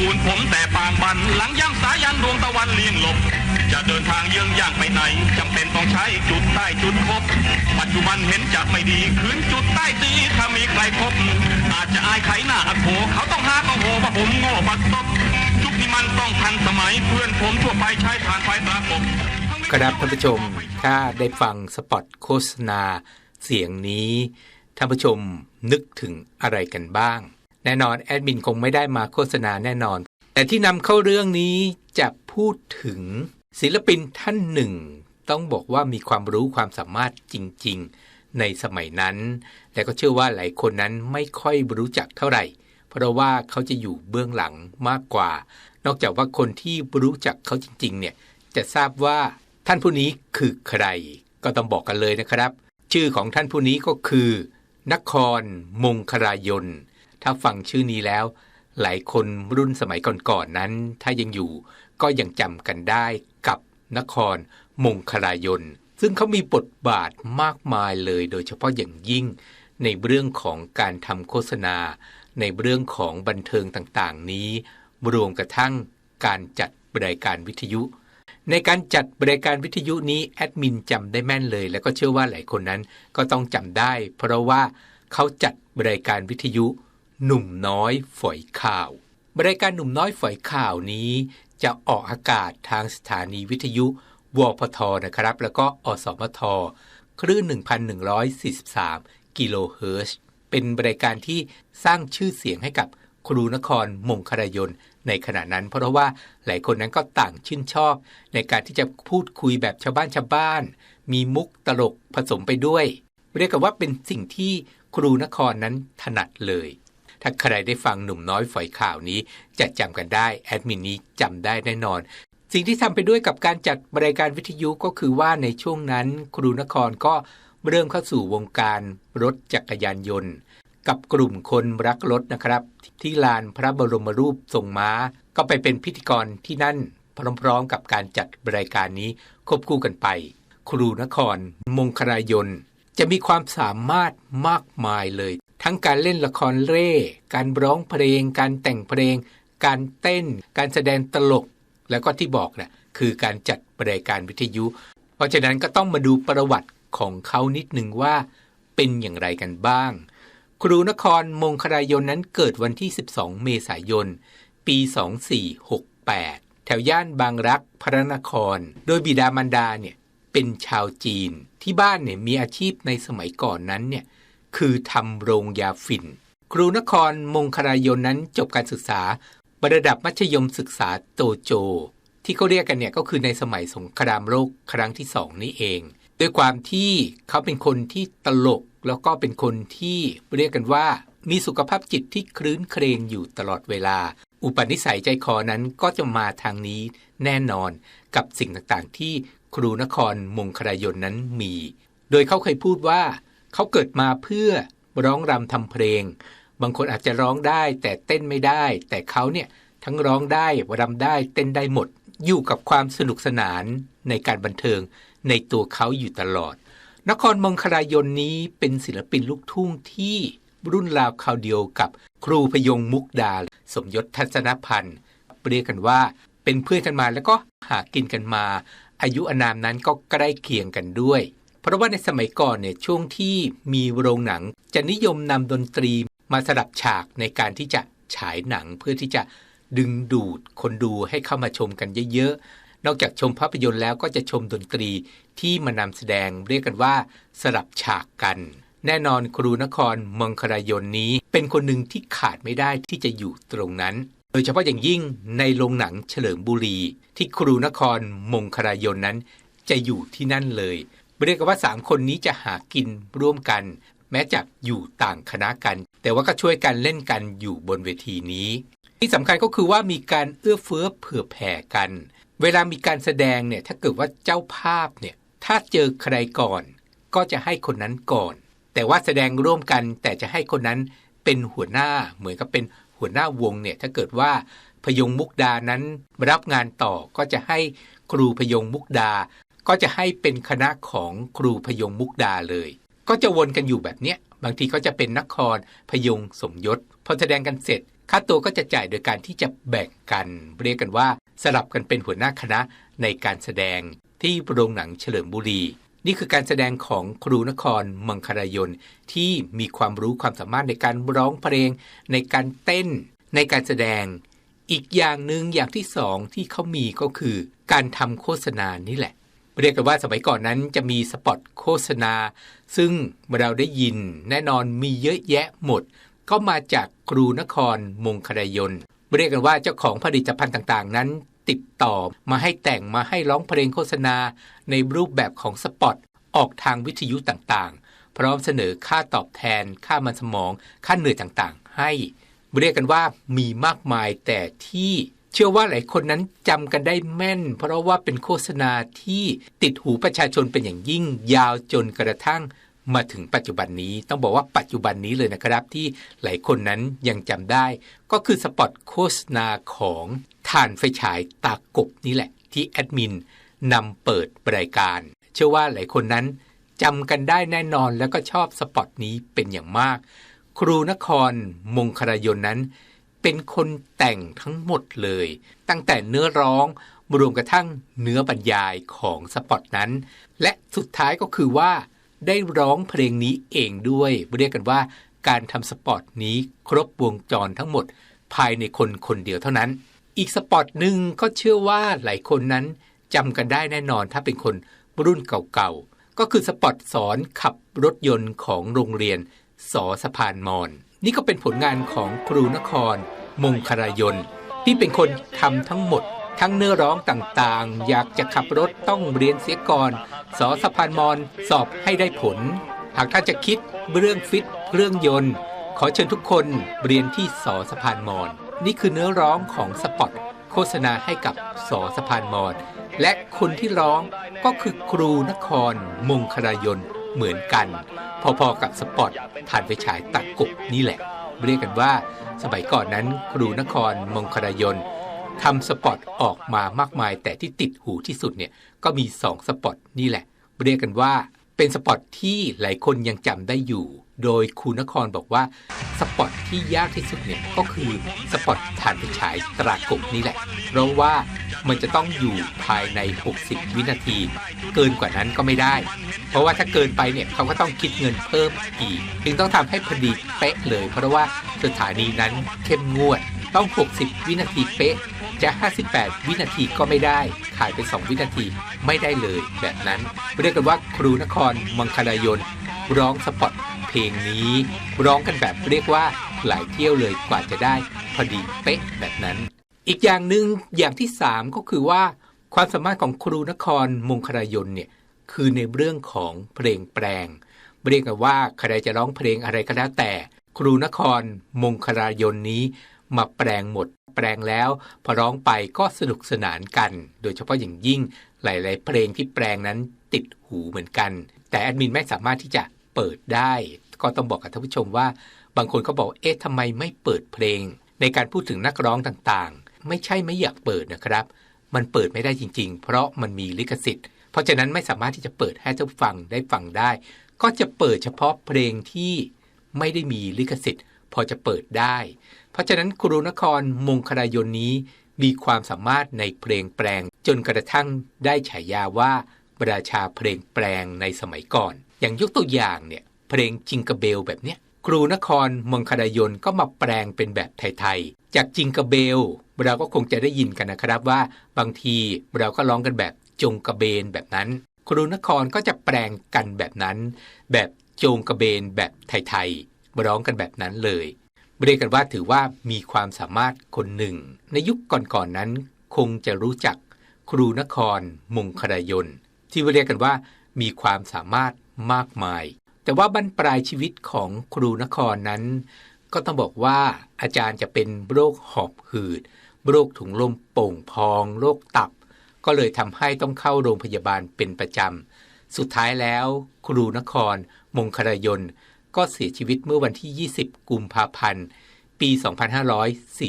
กูลผมแต่ปางบัน หลังย่างสายันดวงตะวันเลี่ยงหลบ จะเดินทางเยื้องย่างไปไหนจำเป็นต้องใช้จุดใต้จุดคบปัจจุบันเห็นจะไม่ดีคืนจุดใต้ตีถ้ามีใครพบ อาจจะอายไขหน้าอักโขเขาต้องหาก็โหว่าผมโง่บัดซบยุคนี้มันต้องทันสมัยเพื่อนผมทั่วไปใช้ทานไฟตากบครับท่านผู้ชมถ้าได้ฟังสปอตโฆษณาเสียงนี้ท่านผู้ชมนึกถึงอะไรกันบ้าง แน่นอนแอดมินคงไม่ได้มาโฆษณาแน่นอน แต่ที่นำเข้าเรื่องนี้จะพูดถึงศิลปินท่านหนึ่ง ต้องบอกว่ามีความรู้ความสามารถจริง ๆ ในสมัยนั้น และก็เชื่อว่าหลายคนนั้นไม่ค่อยรู้จักเท่าไหร่ เพราะว่าเขาจะอยู่เบื้องหลังมากกว่า นอกจากว่าคนที่รู้จักเขาจริง ๆ เนี่ยจะทราบว่าท่านผู้นี้คือใคร ก็ต้องบอกกันเลยนะครับ ชื่อของท่านผู้นี้ก็คือ นครมงคลายน ถ้าฟังชื่อนี้แล้ว หลายคนรุ่นสมัยก่อนๆนนั้น ถ้ายังอยู่ก็ยังจำกันได้กับนครมงคลายน ซึ่งเขามีบทบาทมากมายเลย โดยเฉพาะอย่างยิ่ง ในเรื่องของการทำโฆษณา ในเรื่องของบันเทิงต่างๆ นี้ รวมกระทั่งการจัดรายการวิทยุ ในการจัดรายการวิทยุนี้แอดมินจำได้แม่นเลย แล้วก็เชื่อว่าหลายคนนั้นก็ต้องจำได้ เพราะว่าเขาจัดรายการวิทยุ หนุ่มน้อยฝอยข่าว รายการหนุ่มน้อยฝอยข่าวนี้ จะออกอากาศทางสถานีวิทยุวพทนะครับ แล้วก็อสมท คลื่น 1,143 กิโลเฮิรตซ์เป็นรายการที่สร้างชื่อเสียงให้กับครูนครมงคลยนในขณะนั้น เพราะว่าหลายคนนั้นก็ต่างชื่นชอบ ในการที่จะพูดคุยแบบชาวบ้านชาวบ้าน มีมุกตลกผสมไปด้วย เรียกว่าเป็นสิ่งที่ครูนครนั้นถนัดเลย ถ้าใครได้ฟังหนุ่มน้อยฝอยข่าวนี้ จะจำกันได้แอดมินนี้จำได้แน่นอน สิ่งที่ทำไปด้วยกับการจัดรายการวิทยุก็คือว่าในช่วงนั้น ครูนครก็เริ่มเข้าสู่วงการรถจักรยานยนต์ กับกลุ่มคนรักรถนะครับ ที่ลานพระบรมรูปทรงม้า ก็ไปเป็นพิธีกรที่นั่นพร้อมๆกับการจัดรายการนี้ควบคู่กันไป ครูนคร มงคลายนจะมีความสามารถมากมายเลย ทั้งการเล่นละครเร่ การร้องเพลง การแต่งเพลง การเต้น การแสดงตลก แล้วก็ที่บอกนะ่ะคือการจัดรายการวิทยุ เพราะฉะนั้นก็ต้องมาดูประวัติของเขานิดนึงว่า เป็นอย่างไรกันบ้าง ครูนครมงคลายนนั้นเกิดวันที่ 12 เมษายน ปี 2468 แถวย่านบางรักพระนคร โดยบิดามารดาเนี่ยเป็นชาวจีนที่บ้านเนี่ยมีอาชีพในสมัยก่อนนั้นเนี่ย คือทำโรงยาฝิ่น ครูนครมงคลายนนั้นจบการศึกษาระดับมัธยมศึกษาโตโจ ที่เขาเรียกกันเนี่ยก็คือในสมัยสงครามโลกครั้งที่สองนี่เองด้วยความที่เขาเป็นคนที่ตลกแล้วก็เป็นคนที่เรียกกันว่า มีสุขภาพจิตที่คลื้นเครงอยู่ตลอดเวลา อุปนิสัยใจคอนั้นก็จะมาทางนี้แน่นอนกับสิ่งต่างๆ ที่ครูนครมงคลายนนั้นมี โดยเขาเคยพูดว่า เขาเกิดมาเพื่อร้องรำทำเพลง บางคนอาจจะร้องได้แต่เต้นไม่ได้ แต่เขาเนี่ยทั้งร้องได้รำได้เต้นได้หมด อยู่กับความสนุกสนานในการบันเทิงในตัวเขาอยู่ตลอด นครมงคลายนนี้เป็นศิลปินลูกทุ่งที่รุ่นราวคราวเดียวกับครูพยงมุกดา สมยศทัศนพันธ์เรียกกันว่าเป็นเพื่อนกันมาแล้วก็หากินกันมา อายุอนามนั้นก็ใกล้เคียงกันด้วย เพราะว่าในสมัยก่อนเนี่ยช่วงที่มีโรงหนังจะนิยมนำดนตรีมาสลับฉากในการที่จะฉายหนังเพื่อที่จะดึงดูดคนดูให้เข้ามาชมกันเยอะๆ นอกจากชมภาพยนตร์แล้วก็จะชมดนตรีที่มานำแสดงเรียกกันว่าสลับฉากกัน แน่นอนครูนครเมืองครายนนี้ เป็นคนหนึ่งที่ขาดไม่ได้ที่จะอยู่ตรงนั้น โดยเฉพาะอย่างยิ่งในโรงหนังเฉลิมบุรี ที่ครูนครมงครายนนั้น จะอยู่ที่นั่นเลย เรียกว่าสามคนนี้จะหากินร่วมกัน แม้จะอยู่ต่างคณะกัน แต่ว่าก็ช่วยกันเล่นกันอยู่บนเวทีนี้ ที่สำคัญก็คือว่ามีการเอื้อเฟื้อเผื่อแผ่กัน เวลามีการแสดงเนี่ยถ้าเกิดว่าเจ้าภาพเนี่ยถ้าเจอใครก่อน ก็จะให้คนนั้นก่อน แต่ว่าแสดงร่วมกันแต่จะให้คนนั้นเป็นหัวหน้าเหมือนกับเป็นหัวหน้าวงเนี่ยถ้าเกิดว่าพยงมุกดานั้นรับงานต่อก็จะให้ครูพยงมุกดา ก็จะให้เป็นคณะของครูพยงมุกดาเลย ก็จะวนกันอยู่แบบเนี้ยบางทีก็จะเป็นนครพยงสมยศพอแสดงกันเสร็จค่าตัวก็จะจ่ายโดยการที่จะแบ่งกัน เรียกกันว่าสลับกันเป็นหัวหน้าคณะในการแสดงที่โรงหนังเฉลิมบุรี นี่คือการแสดงของครูนครมังคารายนที่มีความรู้ความสามารถในการร้องเพลง ในการเต้น ในการแสดง อีกอย่างหนึ่งอย่างที่สองที่เขามีก็คือ การทำโฆษณานี่แหละ เรียกกันว่าสมัยก่อนนั้นจะมีสปอตโฆษณา ซึ่งเราได้ยินแน่นอนมีเยอะแยะหมด ก็มาจากครูนครมงคารายนเรียกกันว่าเจ้าของผลิตภัณฑ์ต่างๆ นั้น ติดต่อมาให้แต่งมาให้ร้องเพลงโฆษณา ในรูปแบบของสปอตออกทางวิทยุต่างๆ พร้อมเสนอค่าตอบแทน ค่ามันสมอง ค่าเหนื่อยต่างๆ ให้ เรียกกันว่ามีมากมายแต่ที่ เชื่อว่าหลายคนนั้นจำกันได้แม่น เพราะว่าเป็นโฆษณาที่ติดหูประชาชนเป็นอย่างยิ่ง ยาวจนกระทั่งมาถึงปัจจุบันนี้ ต้องบอกว่าปัจจุบันนี้เลยนะครับ ที่หลายคนนั้นยังจำได้ ก็คือสปอตโฆษณาของถ่านไฟฉายตากบนี่แหละ ที่แอดมินนำเปิดรายการ เชื่อว่าหลายคนนั้นจำกันได้แน่นอนแล้วก็ชอบสปอตนี้เป็นอย่างมาก ครูนครมงคารายนนั้น เป็นคนแต่งทั้งหมดเลย ตั้งแต่เนื้อร้องรวมกระทั่งเนื้อบรรยายของสปอตนั้น และสุดท้ายก็คือว่า ได้ร้องเพลงนี้เองด้วย เรียกกันว่าการทำสปอตนี้ครบวงจรทั้งหมด ภายในคนคนเดียวเท่านั้น อีกสปอตหนึ่งก็เชื่อว่าหลายคนนั้นจำกันได้แน่นอนถ้าเป็นคนรุ่นเก่าๆ ก็คือสปอตสอนขับรถยนต์ของโรงเรียนสอสะพานมอน นี่ก็เป็นผลงานของครูนคร มงคารายนที่เป็นคนทำทั้งหมด ทั้งเนื้อร้องต่างๆ อยากจะขับรถต้องเรียนเสียก่อนสอสะพานมอนสอบให้ได้ผล หากท่านจะคิดเรื่องฟิตเรื่องยนต์ ขอเชิญทุกคนเรียนที่สอสะพานมอน นี่คือเนื้อร้องของสปอตโฆษณาให้กับสอสะพานมอนและคนที่ร้องก็คือครูนครมงคารายน เหมือนกัน พอๆกับสปอตผ่านไฟฉายตักกบนี่แหละ เรียกกันว่าสมัยก่อนนั้นครูนครมงคารยนทำสปอตออกมามากมาย แต่ที่ติดหูที่สุดเนี่ยก็มีสองสปอตนี่แหละ เรียกกันว่าเป็นสปอตที่หลายคนยังจำได้อยู่ โดยครูนครบอกว่า สปอตที่ยากที่สุดเนี่ยก็คือสปอตฐานไปฉายตรากบนี่แหละ เพราะว่ามันจะต้องอยู่ภายใน 60 วินาที เกินกว่านั้นก็ไม่ได้ เพราะว่าถ้าเกินไปเนี่ยเขาก็ต้องคิดเงินเพิ่มอีกจึงต้องทำให้พอดีเป๊ะเลย เพราะว่าสถานีนั้นเข้มงวด ต้อง 60 วินาทีเป๊ะจะ 58 วินาทีก็ไม่ได้ ขายไป 2 วินาทีไม่ได้เลยแบบนั้น เรียกกันว่าครูนครมังคลายนร้องสปอต เพลงนี้ ร้องกันแบบเรียกว่าหลายเที่ยวเลยกว่าจะได้พอดีเป๊ะแบบนั้น อีกอย่างหนึ่งอย่างที่ 3 ก็คือว่าความสามารถของครูนครมงคลยนเนี่ยคือในเรื่องของเพลงแปลง เรียกกันว่าใครจะร้องเพลงอะไรก็แล้วแต่ ครูนครมงคลายนนี้ มาแปลงหมด แปลงแล้ว พอร้องไปก็สนุกสนานกัน โดยเฉพาะอย่างยิ่งหลาย ๆ เพลงที่แปลงนั้นติดหูเหมือนกัน แต่แอดมินไม่สามารถที่จะ เปิดได้ ก็ต้องบอกกับท่านผู้ชมว่า บางคนก็บอกเอ๊ะทำไมไม่เปิดเพลง ในการพูดถึงนักร้องต่างๆ ไม่ใช่ไม่อยากเปิดนะครับ มันเปิดไม่ได้จริง ๆ เพราะมันมีลิขสิทธิ์ เพราะฉะนั้นไม่สามารถที่จะเปิดให้ท่านฟังได้ฟังได้ ก็จะเปิดเฉพาะเพลงที่ไม่ได้มีลิขสิทธิ์ พอจะเปิดได้ เพราะฉะนั้นครูนครมงคลายนนี้มีความสามารถในเพลงแปลง จนกระทั่งได้ฉายาว่าราชาเพลงแปลงในสมัยก่อน อย่างยกตัวอย่างเนี่ยเพลงจิงกระเบลแบบเนี้ยครูนครมงคลายนก็มาแปลงเป็นแบบไทยๆ จากจิงกระเบล เราก็คงจะได้ยินกันนะครับว่า บางทีเราก็ร้องกันแบบจงกระเบนแบบนั้น ครูนครก็จะแปลงกันแบบนั้น แบบจงกระเบนแบบไทยๆร้องกันแบบนั้นเลยเรียกกันว่าถือว่ามีความสามารถคนหนึ่ง ในยุคก่อนๆนนั้นคงจะรู้จักครูนครมงคลายน ที่เรียกกันว่ามีความสามารถ มากมาย แต่ว่าบรรปลายชีวิตของครูนครนั้น ก็ต้องบอกว่าอาจารย์จะเป็นโรคหอบหืด โรคถุงลมโป่งพอง โรคตับ ก็เลยทำให้ต้องเข้าโรงพยาบาลเป็นประจำ สุดท้ายแล้วครูนคร มงคลยนก็เสียชีวิตเมื่อวันที่ 20 กุมภาพันธ์ ปี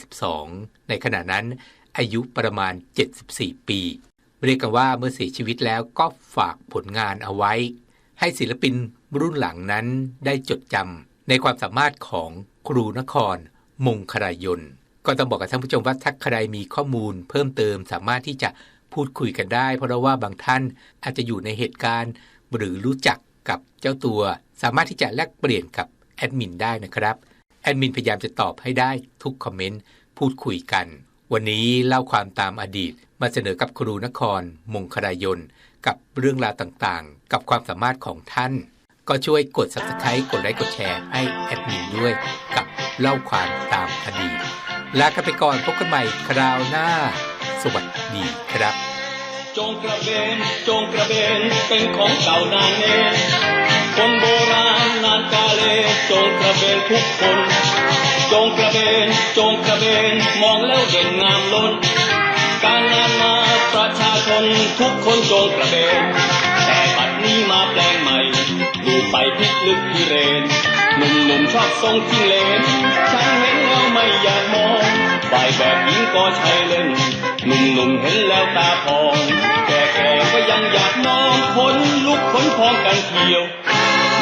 2542 ในขณะนั้นอายุประมาณ 74 ปี เรียกกันว่าเมื่อเสียชีวิตแล้วก็ฝากผลงานเอาไว้ ให้ศิลปินรุ่นหลังนั้นได้จดจำในความสามารถของครูนคร มงคลายนก็ต้องบอกกับท่านผู้ชมว่าถ้าใครมีข้อมูลเพิ่มเติมสามารถที่จะพูดคุยกันได้ เพราะว่าบางท่านอาจจะอยู่ในเหตุการณ์ หรือรู้จักกับเจ้าตัว สามารถที่จะแลกเปลี่ยนกับแอดมินได้นะครับแอดมินพยายามจะตอบให้ได้ทุกคอมเมนต์พูดคุยกัน วันนี้เล่าความตามอดีต มาเสนอกับครูนคร มงคลายน กับเรื่องราวต่างๆ กับความสามารถของท่าน ก็ช่วยกด subscribe กดไลค์กดแชร์ให้แอดมินด้วยกับเล่าความตามอดีตลากันไปก่อนพบกันใหม่คราวหน้า สวัสดีครับ จงกระเบนจงกระเบนเป็นของเก่านานเนนคนโบราณนานกาเลจงกระเบนทุกคน จงกระเบนจงกระเบนมองแล้วเด่นงามล้น การงานมาประชาชนทุกคนจงกระเบนแต่บัดนี้มาแปลงใหม่ดูไปพิลึกพิเรนหนุ่มๆชอบทรงจิ้งเลนฉันเห็นแล้วไม่อยากมองฝ่ายแบบหญิงก็ใช้เล่นหนุ่มๆเห็นแล้วตาพองแก่ๆก็ยังอยากมองคนลุกขนพองกันเที่ยว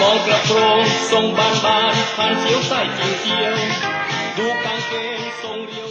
มองกระโปรงทรงบานๆผ่านเสียวใส่จริงเจียว ดูกางเกงทรงเรียว